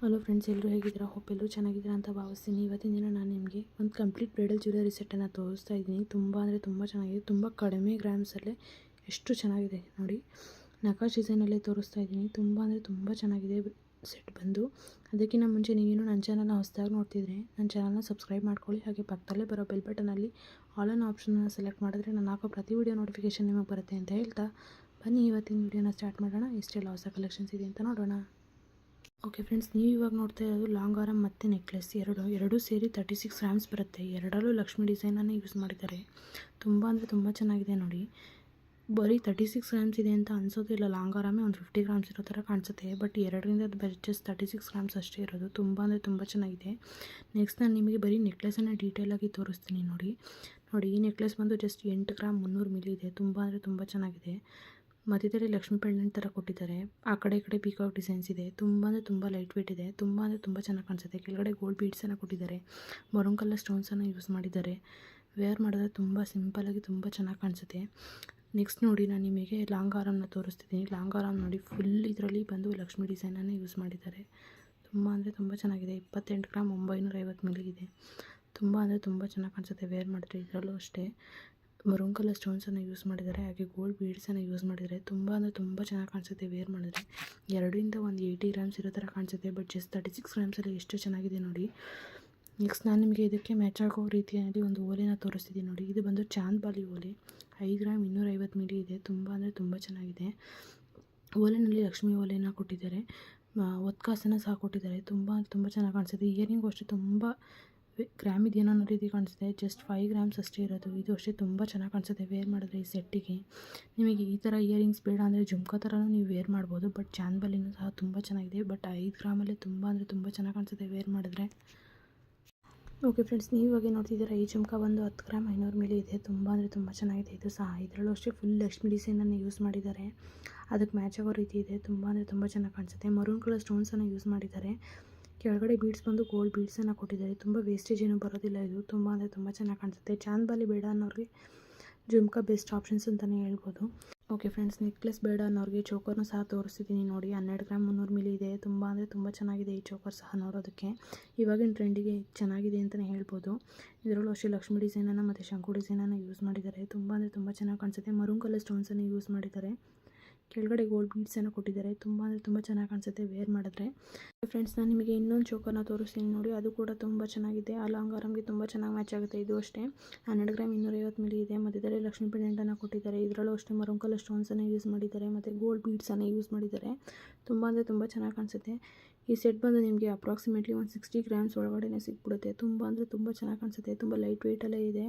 Hello friends, ಎಲ್ಲರೂ ಹೇಗಿದ್ದೀರಾ? Hope ಎಲ್ಲರೂ ಚೆನ್ನಾಗಿದ್ದೀರಾ ಅಂತ ಭಾವಿಸ್ತೀನಿ. ಇವತ್ತಿನ ದಿನ ನಾನು ನಿಮಗೆ ಒಂದು ಕಂಪ್ಲೀಟ್ ಬ್ರೈಡಲ್ ಜ್ಯುವೆಲರಿ ಸೆಟ್ಟನ್ನು ತೋರಿಸ್ತಾ ಇದ್ದೀನಿ. ತುಂಬ ಅಂದರೆ ತುಂಬ ಚೆನ್ನಾಗಿದೆ. ತುಂಬ ಕಡಿಮೆ ಗ್ರಾಮ್ಸಲ್ಲೇ ಎಷ್ಟು ಚೆನ್ನಾಗಿದೆ ನೋಡಿ. ನಕಾಶ್ ಡಿಸೈನಲ್ಲೇ ತೋರಿಸ್ತಾ ಇದ್ದೀನಿ. ತುಂಬ ಅಂದರೆ ತುಂಬ ಚೆನ್ನಾಗಿದೆ ಸೆಟ್ ಬಂದು. ಅದಕ್ಕಿಂತ ಮುಂಚೆ ನೀವೇನು ನನ್ನ ಚಾನಲ್ನ ಹೊಸದಾಗಿ ನೋಡ್ತಿದ್ರೆ ನನ್ನ ಚಾನಲ್ನ ಸಬ್ಸ್ಕ್ರೈಬ್ ಮಾಡ್ಕೊಳ್ಳಿ. ಹಾಗೆ ಪಕ್ಕದಲ್ಲೇ ಬರೋ ಬೆಲ್ ಬಟನಲ್ಲಿ ಆಲ್ ಆನ್ ಆಪ್ಷನ್ನ ಸೆಲೆಕ್ಟ್ ಮಾಡಿದ್ರೆ ನಾನು ಹಾಕೋ ಪ್ರತಿ ವಿಡಿಯೋ ನೋಟಿಫಿಕೇಷನ್ ನಿಮಗೆ ಬರುತ್ತೆ ಅಂತ ಹೇಳ್ತಾ ಬನ್ನಿ. ಇವತ್ತಿನ ವಿಡಿಯೋನ ಸ್ಟಾರ್ಟ್ ಮಾಡೋಣ. ಎಷ್ಟೆಲ್ಲ ಹೊಸ ಕಲೆಕ್ಷನ್ಸ್ ಇದೆ ಅಂತ ನೋಡೋಣ. ಓಕೆ ಫ್ರೆಂಡ್ಸ್ ನೀವು ಇವಾಗ ನೋಡ್ತಾ ಇರೋದು ಲಾಂಗ್ ಆರಮ್ ಮತ್ತು ನೆಕ್ಲೆಸ್ ಎರಡು, ಎರಡೂ ಸೇರಿ ತರ್ಟಿ ಸಿಕ್ಸ್ ಗ್ರಾಮ್ಸ್ ಬರುತ್ತೆ. ಎರಡರಲ್ಲೂ ಲಕ್ಷ್ಮಿ ಡಿಸೈನನ್ನು ಯೂಸ್ ಮಾಡಿದ್ದಾರೆ. ತುಂಬ ಅಂದರೆ ತುಂಬ ಚೆನ್ನಾಗಿದೆ ನೋಡಿ. ಬರೀ ತರ್ಟಿ ಸಿಕ್ಸ್ ಗ್ರಾಮ್ಸ್ ಇದೆ ಅಂತ ಅನಿಸೋದಿಲ್ಲ ಲಾಂಗ್ ಆರಾಮೇ ಒಂದು ಫಿಫ್ಟಿ ಗ್ರಾಮ್ಸ್ ಇರೋ ಥರ ಕಾಣಿಸುತ್ತೆ. ಬಟ್ ಎರಡರಿಂದ ಬರೀ ಜಸ್ಟ್ ತರ್ಟಿ ಸಿಕ್ಸ್ ಗ್ರಾಮ್ಸ್ ಅಷ್ಟೇ ಇರೋದು. ತುಂಬ ಅಂದರೆ ತುಂಬ ಚೆನ್ನಾಗಿದೆ. ನೆಕ್ಸ್ಟ್ ನಾನು ನಿಮಗೆ ಬರೀ ನೆಕ್ಲೆಸನ್ನು ಡೀಟೇಲಾಗಿ ತೋರಿಸ್ತೀನಿ ನೋಡಿ. ನೋಡಿ, ಈ ನೆಕ್ಲೆಸ್ ಬಂದು ಜಸ್ಟ್ ಎಂಟು ಗ್ರಾಮ್ ಮುನ್ನೂರು ಮಿಲಿ ಇದೆ ತುಂಬ ಅಂದರೆ ತುಂಬ ಚೆನ್ನಾಗಿದೆ. ಮಧ್ಯದಲ್ಲಿ ಲಕ್ಷ್ಮಿ ಪೆಂಡೆಂಟ್ ಥರ ಕೊಟ್ಟಿದ್ದಾರೆ. ಆ ಕಡೆ ಕಡೆ ಪೀಕಾಕ್ ಡಿಸೈನ್ಸ್ ಇದೆ. ತುಂಬ ಅಂದರೆ ತುಂಬ ಲೈಟ್ ವೇಟ್ ಇದೆ. ತುಂಬ ಅಂದರೆ ತುಂಬ ಚೆನ್ನಾಗಿ ಕಾಣಿಸುತ್ತೆ. ಕೆಳಗಡೆ ಗೋಲ್ಡ್ ಬೀಡ್ಸನ್ನು ಕೊಟ್ಟಿದ್ದಾರೆ. ಮರೂನ್ ಕಲರ್ ಸ್ಟೋನ್ಸನ್ನು ಯೂಸ್ ಮಾಡಿದ್ದಾರೆ. ವೇರ್ ಮಾಡಿದ್ರೆ ತುಂಬ ಸಿಂಪಲಾಗಿ ತುಂಬ ಚೆನ್ನಾಗಿ ಕಾಣಿಸುತ್ತೆ. ನೆಕ್ಸ್ಟ್ ನೋಡಿ ನಾನು ನಿಮಗೆ ಲಾಂಗ್ ಆರಮ್ನ ತೋರಿಸ್ತಿದ್ದೀನಿ. ಲಾಂಗ್ ಆರಾಮ್ ನೋಡಿ ಫುಲ್ ಇದರಲ್ಲಿ ಬಂದು ಲಕ್ಷ್ಮಿ ಡಿಸೈನನ್ನು ಯೂಸ್ ಮಾಡಿದ್ದಾರೆ. ತುಂಬ ಅಂದರೆ ತುಂಬ ಚೆನ್ನಾಗಿದೆ. ಇಪ್ಪತ್ತೆಂಟು ಗ್ರಾಮ್ ಒಂಬೈನೂರ ಐವತ್ತು ಇದೆ. ತುಂಬ ಅಂದರೆ ತುಂಬ ಚೆನ್ನಾಗಿ ಕಾಣಿಸುತ್ತೆ. ವೇರ್ ಮಾಡಿದ್ರೆ ಇದರಲ್ಲೂ ಅಷ್ಟೇ. ಮರೂನ್ ಕಲರ್ ಸ್ಟೋನ್ಸನ್ನು ಯೂಸ್ ಮಾಡಿದ್ದಾರೆ, ಹಾಗೆ ಗೋಲ್ಡ್ ಬೀಡ್ಸನ್ನು ಯೂಸ್ ಮಾಡಿದ್ದಾರೆ. ತುಂಬ ಅಂದರೆ ತುಂಬ ಚೆನ್ನಾಗಿ ಕಾಣಿಸುತ್ತೆ ವೇರ್ ಮಾಡಿದ್ರೆ. ಎರಡರಿಂದ ಒಂದು ಏಯ್ಟಿ ಗ್ರಾಮ್ಸ್ ಇರೋ ಥರ ಕಾಣಿಸುತ್ತೆ ಬಟ್ ಜಸ್ಟ್ ತರ್ಟಿ ಸಿಕ್ಸ್ ಗ್ರಾಮ್ಸಲ್ಲಿ ಎಷ್ಟು ಚೆನ್ನಾಗಿದೆ ನೋಡಿ. ನೆಕ್ಸ್ಟ್ ನಾನು ನಿಮಗೆ ಇದಕ್ಕೆ ಮ್ಯಾಚ್ ಆಗೋ ರೀತಿಯಲ್ಲಿ ಒಂದು ಓಲೆನ ತೋರಿಸ್ತಿದ್ದೀನಿ ನೋಡಿ. ಇದು ಬಂದು ಚಾಂದ್ ಬಾಲಿ ಓಲೆ. ಐದು ಗ್ರಾಮ್ ಇನ್ನೂರೈವತ್ತು ಮಿಲಿ ಇದೆ. ತುಂಬ ಅಂದರೆ ತುಂಬ ಚೆನ್ನಾಗಿದೆ. ಓಲೆನಲ್ಲಿ ಲಕ್ಷ್ಮಿ ಓಲೆನ ಕೊಟ್ಟಿದ್ದಾರೆ. ಒತ್ಕಾಸನ್ನು ಸಹ ಕೊಟ್ಟಿದ್ದಾರೆ. ತುಂಬ ತುಂಬ ಚೆನ್ನಾಗಿ ಕಾಣಿಸುತ್ತೆ. ಇಯರಿಂಗು ಅಷ್ಟೇ ತುಂಬ ಗ್ರಾಮ್ ಇದೆಯೇನೋ ಅನ್ನೋ ರೀತಿ ಕಾಣಿಸುತ್ತೆ ಜಸ್ಟ್ ಫೈವ್ ಗ್ರಾಮ್ಸ್ ಅಷ್ಟೇ ಇರೋದು. ಇದು ಅಷ್ಟೇ ತುಂಬ ಚೆನ್ನಾಗಿ ಕಾಣಿಸುತ್ತೆ. ವೇರ್ ಮಾಡಿದ್ರೆ ಈ ಸೆಟ್ಟಿಗೆ ನಿಮಗೆ ಈ ಥರ ಇಯರಿಂಗ್ಸ್ ಬೇಡ ಅಂದರೆ ಜುಮ್ಕಾ ಥರನೂ ನೀವು ವೇರ್ ಮಾಡ್ಬೋದು. ಬಟ್ ಚಾನ್ಬಲಿನೂ ಸಹ ತುಂಬ ಚೆನ್ನಾಗಿದೆ. ಬಟ್ ಐದು ಗ್ರಾಮಲ್ಲೇ ತುಂಬ ಅಂದರೆ ತುಂಬ ಚೆನ್ನಾಗಿ ಕಾಣಿಸುತ್ತೆ ವೇರ್ ಮಾಡಿದ್ರೆ. ಓಕೆ ಫ್ರೆಂಡ್ಸ್ ನೀವು ಇವಾಗ ನೋಡ್ತಿದ್ದೀರಾ ಈ ಜುಮ್ಕಾ ಒಂದು ಹತ್ತು ಗ್ರಾಮ್ ಐನೂರು ಮೇಲೆ ಇದೆ. ತುಂಬ ಅಂದರೆ ತುಂಬ ಚೆನ್ನಾಗಿದೆ. ಇದು ಸಹ ಇದರಲ್ಲೂ ಅಷ್ಟೇ ಫುಲ್ ಲಕ್ಷ್ಮಿ ಡಿಸೈನನ್ನು ಯೂಸ್ ಮಾಡಿದ್ದಾರೆ. ಅದಕ್ಕೆ ಮ್ಯಾಚ್ ಆಗೋ ರೀತಿ ಇದೆ. ತುಂಬ ಅಂದರೆ ತುಂಬ ಚೆನ್ನಾಗಿ ಕಾಣಿಸುತ್ತೆ. ಮರೂನ್ ಕಲರ್ ಸ್ಟೋನ್ಸನ್ನು ಯೂಸ್ ಮಾಡಿದ್ದಾರೆ. ಕೆಳಗಡೆ ಬೀಡ್ಸ್ ಬಂದು ಗೋಲ್ಡ್ ಬೀಡ್ಸನ್ನು ಕೊಟ್ಟಿದ್ದಾರೆ. ತುಂಬ ವೇಸ್ಟೇಜ್ ಏನೂ ಬರೋದಿಲ್ಲ ಇದು. ತುಂಬ ಅಂದರೆ ತುಂಬ ಚೆನ್ನಾಗಿ ಕಾಣಿಸುತ್ತೆ. ಚಾಂದ್ಬಾಲಿ ಬೇಡ ಅನ್ನೋರಿಗೆ ಜುಮ್ಕಾ ಬೆಸ್ಟ್ ಆಪ್ಷನ್ಸ್ ಅಂತಲೇ ಹೇಳ್ಬೋದು. ಓಕೆ ಫ್ರೆಂಡ್ಸ್ ನೆಕ್ಲೆಸ್ ಬೇಡ ಅನ್ನೋರಿಗೆ ಚೋಕರ್ನ ಸಹ ತೋರಿಸ್ತಿದ್ದೀನಿ ನೋಡಿ. ಹನ್ನೆರಡು ಗ್ರಾಮ್ ಮುನ್ನೂರು ಮಿಲಿ ಇದೆ. ತುಂಬ ಅಂದರೆ ತುಂಬ ಚೆನ್ನಾಗಿದೆ ಈ ಚೋಕರ್ ಸಹ ನೋಡೋದಕ್ಕೆ. ಇವಾಗಿನ ಟ್ರೆಂಡಿಗೆ ಚೆನ್ನಾಗಿದೆ ಅಂತಲೇ ಹೇಳ್ಬೋದು. ಇದರಲ್ಲೂ ಅಷ್ಟೇ ಲಕ್ಷ್ಮಿ ಡಿಸೈನನ್ನು ಮತ್ತು ಶಂಕು ಡಿಸೈನನ್ನು ಯೂಸ್ ಮಾಡಿದ್ದಾರೆ. ತುಂಬ ಅಂದರೆ ತುಂಬ ಚೆನ್ನಾಗಿ ಕಾಣಿಸುತ್ತೆ. ಮರೂನ್ ಕಲರ್ ಸ್ಟೋನ್ಸನ್ನು ಯೂಸ್ ಮಾಡಿದ್ದಾರೆ. ಕೆಳಗಡೆ ಗೋಲ್ಡ್ ಬೀಡ್ಸನ್ನು ಕೊಟ್ಟಿದ್ದಾರೆ. ತುಂಬ ಅಂದರೆ ತುಂಬ ಚೆನ್ನಾಗಿ ಕಾಣಿಸುತ್ತೆ ವೇರ್ ಮಾಡಿದ್ರೆ. ಫ್ರೆಂಡ್ಸ್ ನಾನು ನಿಮಗೆ ಇನ್ನೊಂದು ಚೋಕರ್ನ ತೋರಿಸ್ತೀನಿ ನೋಡಿ. ಅದು ಕೂಡ ತುಂಬ ಚೆನ್ನಾಗಿದೆ. ಆ ಲಾಂಗ್ ತುಂಬ ಚೆನ್ನಾಗಿ ಮ್ಯಾಚ್ ಆಗುತ್ತೆ ಇದು ಅಷ್ಟೇ. ಹನ್ನೆರಡು ಗ್ರಾಮ್ ಇನ್ನೂರೈವತ್ತು ಮಿಲಿ ಇದೆ. ಮಧ್ಯದಲ್ಲಿ ಲಕ್ಷ್ಮೀ ಪೆಂಡೆಂಟನ್ನು ಕೊಟ್ಟಿದ್ದಾರೆ. ಇದರಲ್ಲೂ ಅಷ್ಟೇ ಮರೂನ್ ಕಲರ್ ಸ್ಟೋನ್ಸನ್ನು ಯೂಸ್ ಮಾಡಿದ್ದಾರೆ. ಮತ್ತು ಗೋಲ್ಡ್ ಬೀಡ್ಸನ್ನು ಯೂಸ್ ಮಾಡಿದ್ದಾರೆ. ತುಂಬ ಅಂದರೆ ತುಂಬ ಚೆನ್ನಾಗಿ ಕಾಣಿಸುತ್ತೆ. ಈ ಸೆಟ್ ಬಂದು ನಿಮಗೆ ಅಪ್ರಾಕ್ಸಿಮೇಟ್ಲಿ ಒಂದು ಸಿಕ್ಸ್ಟಿ ಗ್ರಾಮ್ಸ್ ಒಳಗಡೆ ಸಿಕ್ಬಿಡುತ್ತೆ. ತುಂಬ ಅಂದರೆ ತುಂಬ ಚೆನ್ನಾಗಿ ಕಾಣಿಸುತ್ತೆ. ತುಂಬ ಲೈಟ್ ವೆಯ್ಟಲ್ಲೇ ಇದೆ.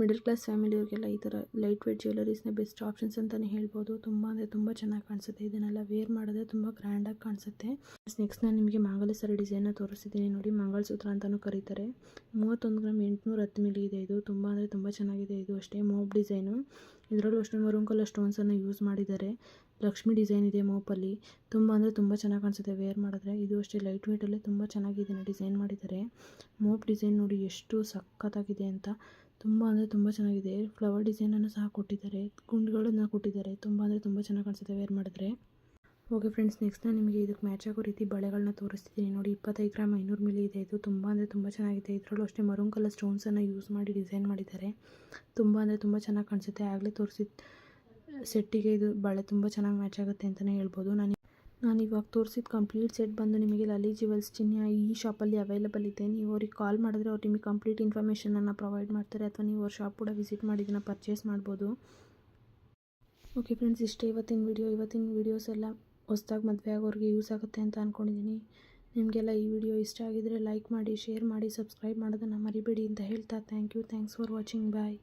ಮಿಡಲ್ ಕ್ಲಾಸ್ ಫ್ಯಾಮಿಲಿಯವ್ರಿಗೆಲ್ಲ ಈ ಥರ ಲೈಟ್ ವೇಟ್ ಜ್ಯುವೆಲರೀಸ್ನ ಬೆಸ್ಟ್ ಆಪ್ಷನ್ಸ್ ಅಂತಲೇ ಹೇಳ್ಬೋದು. ತುಂಬ ಅಂದರೆ ತುಂಬ ಚೆನ್ನಾಗಿ ಕಾಣಿಸುತ್ತೆ. ಇದನ್ನೆಲ್ಲ ವೇರ್ ಮಾಡಿದ್ರೆ ತುಂಬ ಗ್ರ್ಯಾಂಡಾಗಿ ಕಾಣಿಸುತ್ತೆ. ನೆಕ್ಸ್ಟ್ ನಾನು ನಿಮಗೆ ಮಂಗಲಸರ ಡಿಸೈನ್ನ ತೋರಿಸಿದ್ದೀನಿ ನೋಡಿ. ಮಂಗಲಸೂತ್ರ ಅಂತಲೂ ಕರೀತಾರೆ. ಮೂವತ್ತೊಂದು ಗ್ರಾಮ್ ಎಂಟುನೂರ ಹತ್ತು ಮಿಲಿ ಇದೆ ಇದು. ತುಂಬ ಅಂದರೆ ತುಂಬ ಚೆನ್ನಾಗಿದೆ ಇದು ಅಷ್ಟೇ. ಮೋಪ್ ಡಿಸೈನು ಇದರಲ್ಲೂ ಅಷ್ಟೇ ಮರೂನ್ ಕಲರ್ ಸ್ಟೋನ್ಸನ್ನು ಯೂಸ್ ಮಾಡಿದ್ದಾರೆ. ಲಕ್ಷ್ಮಿ ಡಿಸೈನ್ ಇದೆ ಮೋಪಲ್ಲಿ ತುಂಬ ಅಂದರೆ ತುಂಬ ಚೆನ್ನಾಗಿ ಕಾಣಿಸುತ್ತೆ ವೇರ್ ಮಾಡಿದ್ರೆ. ಇದು ಅಷ್ಟೇ ಲೈಟ್ ವೇಟಲ್ಲೇ ತುಂಬ ಚೆನ್ನಾಗಿ ಇದನ್ನು ಡಿಸೈನ್ ಮಾಡಿದ್ದಾರೆ. ಮೋಪ್ ಡಿಸೈನ್ ನೋಡಿ ಎಷ್ಟು ಸಖತ್ತಾಗಿದೆ ಅಂತ. ತುಂಬ ಅಂದರೆ ತುಂಬ ಚೆನ್ನಾಗಿದೆ. ಫ್ಲವರ್ ಡಿಸೈನನ್ನು ಸಹ ಕೊಟ್ಟಿದ್ದಾರೆ. ಗುಂಡುಗಳನ್ನು ಕೊಟ್ಟಿದ್ದಾರೆ. ತುಂಬ ಅಂದರೆ ತುಂಬ ಚೆನ್ನಾಗಿ ಕಾಣಿಸುತ್ತೆ ವೇರ್ ಮಾಡಿದ್ರೆ. ಓಕೆ ಫ್ರೆಂಡ್ಸ್ ನೆಕ್ಸ್ಟ್ ನಾನು ನಿಮಗೆ ಇದಕ್ಕೆ ಮ್ಯಾಚ್ ಆಗೋ ರೀತಿ ಬಳೆಗಳನ್ನ ತೋರಿಸ್ತಿದ್ದೀನಿ ನೋಡಿ, ಇಪ್ಪತ್ತೈದು ಗ್ರಾಮ್ ಐನೂರು ಮಿಲಿ ಇದೆ. ಇದು ತುಂಬ ಅಂದರೆ ತುಂಬ ಚೆನ್ನಾಗಿದೆ. ಇದರಲ್ಲೂ ಅಷ್ಟೇ ಮರೂನ್ ಕಲರ್ ಸ್ಟೋನ್ಸನ್ನು ಯೂಸ್ ಮಾಡಿ ಡಿಸೈನ್ ಮಾಡಿದ್ದಾರೆ. ತುಂಬ ಅಂದರೆ ತುಂಬ ಚೆನ್ನಾಗಿ ಕಾಣಿಸುತ್ತೆ. ಆಗಲೇ ತೋರಿಸಿದ ಸೆಟ್ಟಿಗೆ ಇದು ಬಳೆ ತುಂಬ ಚೆನ್ನಾಗಿ ಮ್ಯಾಚ್ ಆಗುತ್ತೆ ಅಂತಲೇ ಹೇಳ್ಬೋದು. ನಾನು ನಾನು ಇವಾಗ ತೋರಿಸಿದ ಕಂಪ್ಲೀಟ್ ಸೆಟ್ ಬಂದು ನಿಮಗೆ ಲಲಿ ಜ್ಯುವೆಲ್ಸ್ ಚಿನ್ನ ಈ ಶಾಪಲ್ಲಿ ಅವೈಲಬಲ್ ಇದೆ. ನೀವು ಅವ್ರಿಗೆ ಕಾಲ್ ಮಾಡಿದ್ರೆ ಅವ್ರು ನಿಮಗೆ ಕಂಪ್ಲೀಟ್ ಇನ್ಫಾರ್ಮೇಷನನ್ನು ಪ್ರೊವೈಡ್ ಮಾಡ್ತಾರೆ ಅಥವಾ ನೀವು ಅವ್ರ ಶಾಪ್ ಕೂಡ ವಿಸಿಟ್ ಮಾಡಿ ಇದನ್ನು ಪರ್ಚೇಸ್ ಮಾಡ್ಬೋದು. ಓಕೆ ಫ್ರೆಂಡ್ಸ್ ಇಷ್ಟೇ ಇವತ್ತಿನ ವಿಡಿಯೋ ಇವತ್ತಿನ ವೀಡಿಯೋಸ್ ಎಲ್ಲ ಹೊಸ್ದಾಗಿ ಮದುವೆ ಆಗೋರಿಗೆ ಯೂಸ್ ಆಗುತ್ತೆ ಅಂತ ಅಂದ್ಕೊಂಡಿದ್ದೀನಿ ನಿಮಗೆಲ್ಲ ಈ ವಿಡಿಯೋ ಇಷ್ಟ ಆಗಿದರೆ ಲೈಕ್ ಮಾಡಿ ಶೇರ್ ಮಾಡಿ ಸಬ್ಸ್ಕ್ರೈಬ್ ಮಾಡೋದನ್ನು ಮರಿಬೇಡಿ ಅಂತ ಹೇಳ್ತಾ thank you thanks for watching bye